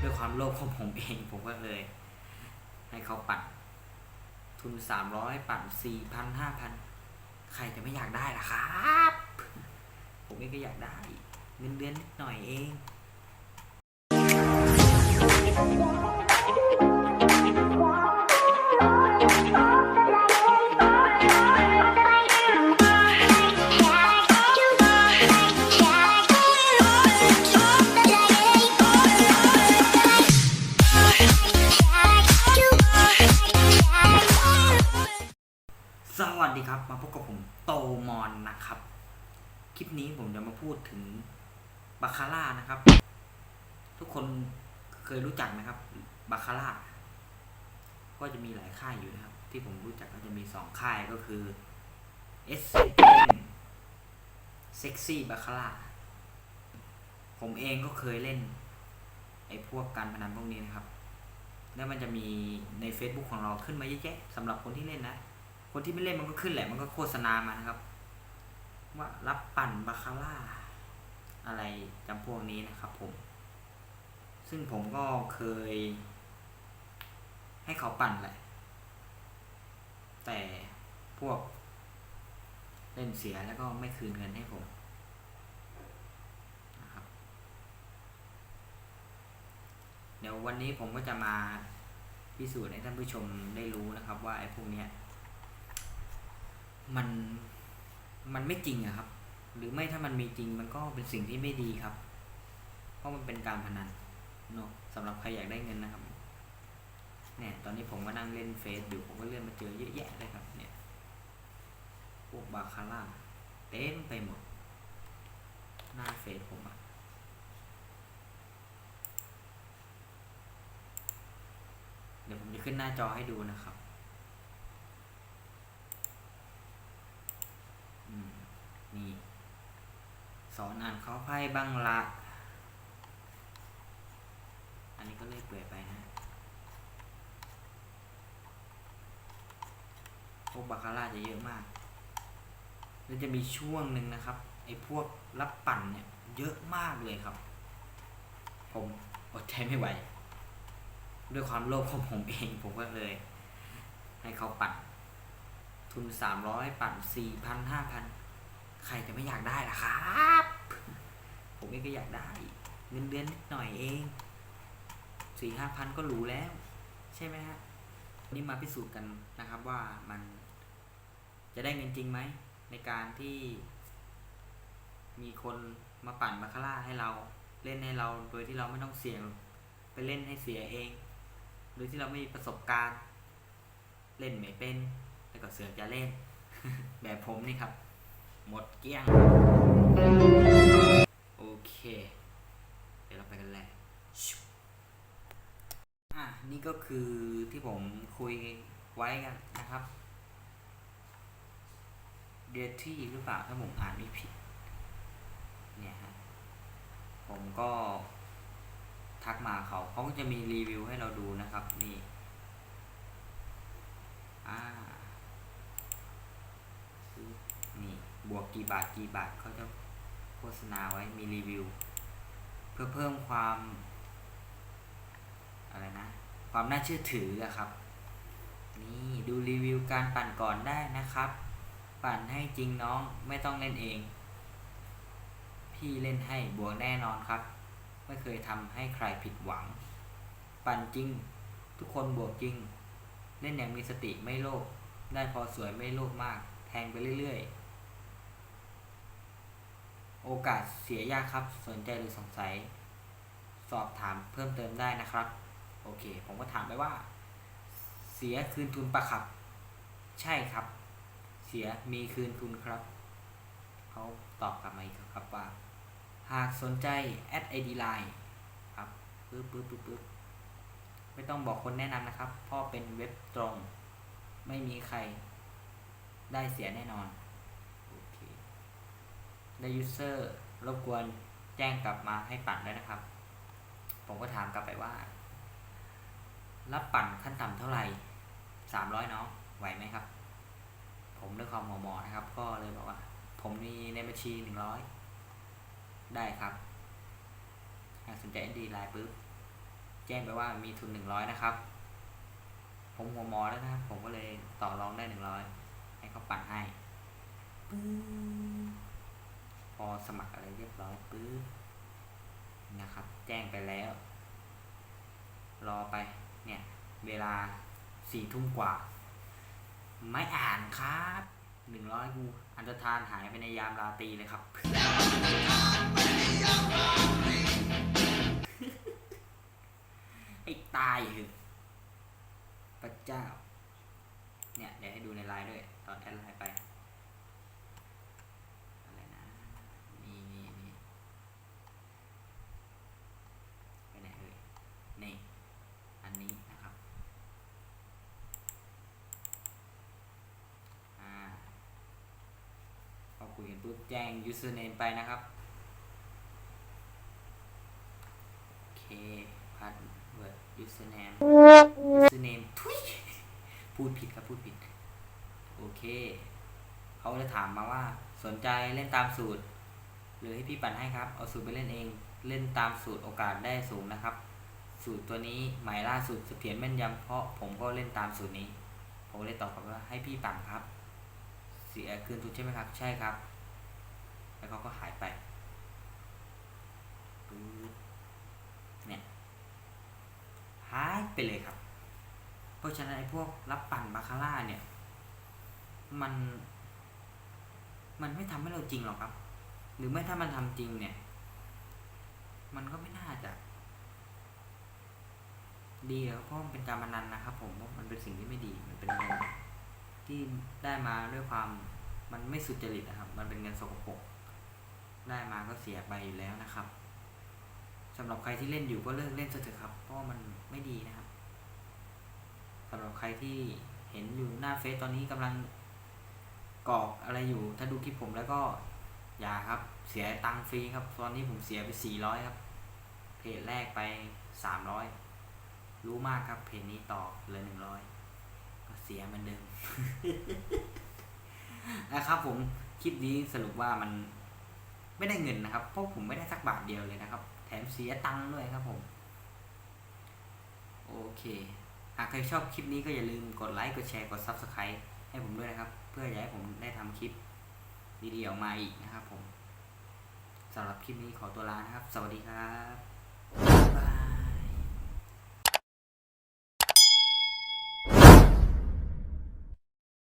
ด้วยความโลภของผมเองผมก็เลย ให้เขาปั่นทุนสามร้อยปั่นสี่พันห้าพันใครจะไม่อยากได้ล่ะครับ ผมเองก็อยากได้ เงินเดือนนิดหน่อยเอง อนนะครับ คลิปนี้ผมจะมาพูดถึงบาคาร่านะครับ ทุกคนเคยรู้จักไหมครับบาคาร่าก็จะมีหลายค่ายอยู่นะครับ ที่ผมรู้จักก็จะมีสองค่ายก็คือ S M Sexy b a c a r a ผมเองก็เคยเล่น ไอ้พวกการพนันพวกนี้นะครับ แล้วมันจะมีใน Facebook ของเราขึ้นมาเยอะแยะสำหรับคนที่เล่นนะ คนที่ไม่เล่นมันก็ขึ้นแหละ มันก็โฆษณามานะครับ ว่ารับปั่นบาคาร่า อะไรจำพวกนี้นะครับผม ซึ่งผมก็เคย ให้เขาปั่นแหละ แต่พวก เล่นเสียแล้วก็ไม่คืนเงินให้ผมนะครับ เดี๋ยววันนี้ผมก็จะมาพิสูจน์ให้ท่านผู้ชมได้รู้นะครับว่าไอ้พวกเนี้ยมัน มันไม่จริงอะครับ หรือไม่ถ้ามันมีจริงมันก็เป็นสิ่งที่ไม่ดีครับ เพราะมันเป็นการพนันเนอะสำหรับใครอยากได้เงินนะครับเนี่ยตอนนี้ผมก็นั่งเล่นเฟซอยู่ผมก็เลื่อนมาเจอเยอะแยะเลยครับเนี่ยพวกบาคาร่าเต็มไปหมด หน้าเฟซผมอะเดี๋ยวผมจะขึ้นหน้าจอให้ดูนะครับ อืมนี่ สอนอ่านเขาไพ่บ้างละ อันนี้ก็เลยเปื่อยไปนะพวกบาคาร่าจะเยอะมาก แล้วจะมีช่วงหนึ่งนะครับไอ้พวกรับปั่นเนี่ยเยอะมากเลยครับ ผมอดใจไม่ไหว ด้วยความโลภของผมเองผมก็เลย ให้เขาปั่น ทุนสามร้อยปั่นสี่พันห้าพันใครจะไม่อยากได้ล่ะครับ ผมเองก็อยากได้ เงินเดือนนิดหน่อยเองสี่ห้าพันก็หรูแล้ว ใช่ไหมฮะนนี้มาพิสูจน์กันนะครับว่ามันจะได้เงินจริงไหม ในการที่มีคนมาปั่นบาคาร่าให้เราเล่นให้เราโดยที่เราไม่ต้องเสี่ยงไปเล่นให้เสียเอง โดยที่เราไม่มีประสบการณ์ เล่นไม่เป็นแล้วก็เสือกจะเล่น แบบผมนี่ครับ หมดเกลี้ยง โอเค เดี๋ยวเราไปกันเลยชุบอะ นี่ ก็คือที่ผมคุยไว้กันนะครับ เดที่หรือเปล่าถ้าผมอ่านไม่ผิด เนี่ยฮะ ผมก็ทักมาเขาเขาก็จะมีรีวิวให้เราดูนะครับ นี่อ่านี่บวกกี่บาทกี่บาทเขาจะโฆษณาไว้มีรีวิว เพื่อเพิ่มความ อะไรนะ ความน่าเชื่อถือครับ นี่ดูรีวิวการปั่นก่อนได้นะครับ ปั่นให้จริงน้องไม่ต้องเล่นเอง พี่เล่นให้บวกแน่นอนครับ ไม่เคยทำให้ใครผิดหวัง ปั่นจริง ทุกคนบวกจริง เล่นอย่างมีสติไม่โลภได้พอสวยไม่โลภมาก แทงไปเรื่อยๆ โอกาสเสียยากครับ สนใจหรือสงสัย สอบถามเพิ่มเติมได้นะครับ โอเค ผมก็ถามไปว่า เสียคืนทุนปะครับ ใช่ครับ เสียมีคืนทุนครับ เขาตอบกลับมาอีกครับว่า หากสนใจแอดไอดีไลน์ครับปึ๊บปึ๊บปึ๊บปึ๊บไม่ต้องบอกคนแนะนำนะครับ เพราะเป็นเว็บตรง ไม่มีใครได้เสียแน่นอนโอเคได้ยูเซอร์รบกวนแจ้งกลับมาให้ปั่นด้วยนะครับ ผมก็ถามกลับไปว่า รับปั่นขั้นต่ำเท่าไหร่สามร้อยเนาะไหวไหมครับ ผมด้วยความหมอหมอนะครับ ก็เลยบอกว่า ผมมีในบัญชีหนึ่งร้อยได้ครับหากสนใจดีไลน์ปุ๊บแจ้งไปว่ามีทุนหนึ่งร้อยนะครับ ผมหัวหมอแล้วนะครับ ผมก็เลยต่อรองได้หนึ่งร้อยให้เขาปั่นให้ปึ๊บพอสมัครอะไรเรียบร้อยปุ๊บนะครับ แจ้งไปแล้ว รอไป เนี่ย เวลาสี่ทุ่มกว่า ไม่อ่านครับหนึ่งร้อยกูอันตรธานหายไปในยามราตรีเลยครับ ไอ้ตายเหอะพระเจ้า เนี่ย เดี๋ยวให้ดูในไลน์ด้วย ตอนแอดไลน์ไป อะไรนะ นี่นี่นี่ไปไหนเอ่ยนี่ อันนี้นะครับ อ่า พอคุยกันปุ๊บแจ้ง username ไปนะครับ โอเค password username username ทุยพูดผิดครับ พูดผิด โอเค เขาจะถามมาว่าสนใจเล่นตามสูตร หรือให้พี่ปั่นให้ครับ เอาสูตรไปเล่นเอง เล่นตามสูตรโอกาสได้สูงนะครับ สูตรตัวนี้หมายล่าสุดเสถียรแม่นยำเพราะผมก็เล่นตามสูตรนี้ ผมเลยตอบกลับว่าให้พี่ปั่นครับ เสียคืนทุนใช่ไหมครับ ใช่ครับ แล้วเขาก็หายไปปึ๊บเนี่ยหายไปเลยครับ เพราะฉะนั้นไอ้พวกรับปั่นบาคาร่าเนี่ย มัน มันไม่ทำให้เราจริงหรอกครับ หรือไม่ถ้ามันทำจริงเนี่ย มันก็ไม่น่าจะ ดีครับเพราะมันเป็นการพนันนะครับ ผมว่ามันเป็นสิ่งที่ไม่ดีมันเป็นเงินที่ได้มาด้วยความมันไม่สุจริตนะครับ มันเป็นเงินสกปรก ได้มาก็เสียไปอยู่แล้วนะครับสำหรับใครที่เล่นอยู่ก็เลิกเล่นซะเถอะครับ เพราะมันไม่ดีนะครับสำหรับใครที่เห็นอยู่หน้าเฟซตอนนี้กำลังกรอกอะไรอยู่ ถ้าดูคลิปผมแล้วก็อย่าครับ เสียตังค์ฟรีครับ ตอนนี้ผมเสียไปสี่ร้อยครับ เพจแรกไปสามร้อยรู้มากครับ เพจนี้ต่อเหลือหนึ่งร้อยก็เสียเหมือนเดิมนะครับผมคลิปนี้สรุปว่ามัน ไม่ได้เงินนะครับ เพราะผมไม่ได้สักบาทเดียวเลยนะครับ แถมเสียตังค์ด้วยครับผม โอเค หากใครชอบคลิปนี้ก็อย่าลืมกดไลค์ กดแชร์ กด Subscribe ให้ผมด้วยนะครับ เพื่อจะให้ผมได้ทำคลิปดีๆออกมาอีกนะครับผมสำหรับคลิปนี้ขอตัวลานะครับ สวัสดีครับ